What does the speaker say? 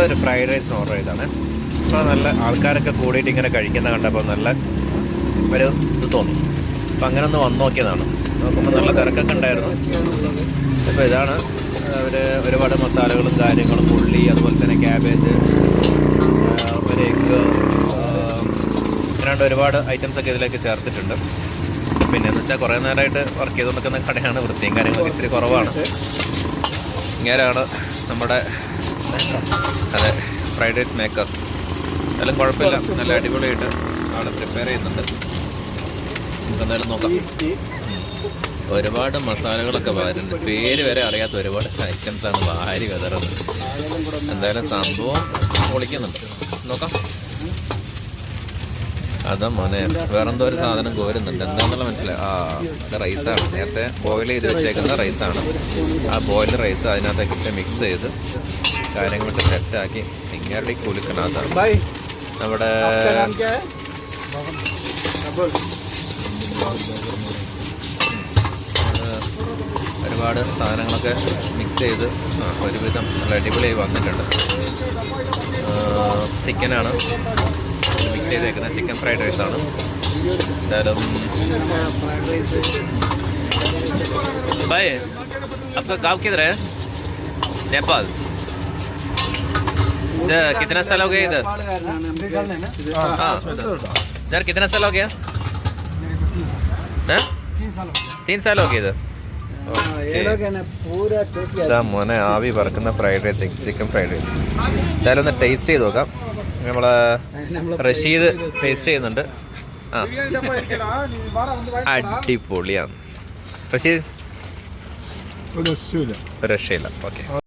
നമ്മളൊരു fried rice order ചെയ്താണ് അപ്പോൾ നല്ല ആൾക്കാരൊക്കെ കൂടിയിട്ട് ഇങ്ങനെ കഴിക്കുന്ന കണ്ടപ്പോൾ നല്ല ഒരു ഇത് തോന്നി. അപ്പം അങ്ങനെ ഒന്ന് വന്ന് നോക്കിയതാണ്. നോക്കുമ്പോൾ നല്ല തിരക്കൊക്കെ ഉണ്ടായിരുന്നു. അപ്പോൾ ഇതാണ് അവർ ഒരുപാട് മസാലകളും കാര്യങ്ങളും ഉള്ളി അതുപോലെ തന്നെ ക്യാബേജ് ഒരു എഗ്ഗ് ഇങ്ങനെയുണ്ട് ഒരുപാട് ഐറ്റംസ് ഒക്കെ ഇതിലേക്ക് ചേർത്തിട്ടുണ്ട്. പിന്നെ എന്ന് വെച്ചാൽ കുറേ നേരമായിട്ട് വർക്ക് ചെയ്തുകൊണ്ടിരിക്കുന്ന കടയാണ് വൃത്തിയും കാര്യങ്ങളൊക്കെ ഇത്തിരി കുറവാണ്. ഇങ്ങനെയാണ് നമ്മുടെ അതെ ഫ്രൈഡ് റൈസ് മേക്കർ എന്നാലും കുഴപ്പമില്ല. നല്ല അടിപൊളിയായിട്ട് ആൾ പ്രിപ്പയർ ചെയ്യുന്നുണ്ട്. നമുക്ക് എന്തായാലും നോക്കാം. ഒരുപാട് മസാലകളൊക്കെ വരുന്നുണ്ട്. പേര് വരെ അറിയാത്ത ഒരുപാട് ഐറ്റംസ് ആണ് വാരി വിതറുന്നത്. എന്തായാലും സംഭവം പൊളിക്കുന്നുണ്ട്. നോക്കാം. അതാ മോനെ വേറെന്തോ ഒരു സാധനം കോരുന്നുണ്ട്. എന്താണെന്നുള്ള മനസ്സിലായി. ആ റൈസാണ് നേരത്തെ ബോയിൽ ചെയ്ത് വെച്ചേക്കുന്ന റൈസാണ് ആ ബോയിൽഡ് റൈസ് അതിനകത്തേക്ക് മിക്സ് ചെയ്ത് കാര്യങ്ങളൊക്കെ സെറ്റാക്കി ഇങ്ങനെ കുലുക്കണതാണ് भाई നമ്മുടെ आपका नाम क्या है डबल ഏഹ്, ഒരുപാട് സാധനങ്ങളൊക്കെ മിക്സ് ചെയ്ത് ആ, ഒരുവിധം നല്ല അടിപൊളിയായി വന്നിട്ടുണ്ട് ചിക്കനാണ് മിക്സ് ചെയ്തേക്കുന്നത് ചിക്കൻ ഫ്രൈഡ് റൈസ് ആണ് എന്തായാലും फ्राइड राइस भाई आपका गांव किधर है नेपाल इधर कितना साल हो गया इधर हाँ इधर कितना साल हो गया हाँ? तीन साल हो गया इधर ये लोग है ना पूरा टेस्ट ഇതാ മോനെ ആവി പറക്കുന്ന fried rice chicken fried rice എന്തായാലും ഒന്ന് ടേസ്റ്റ് ചെയ്ത് നോക്കാം നമ്മളെ റഷീദ് ടേസ്റ്റ് ചെയ്യുന്നുണ്ട് ആ അടിപൊളിയാണ് റഷീദ് ഒരു രക്ഷയില്ല ഒരു രക്ഷയില്ല ഓക്കെ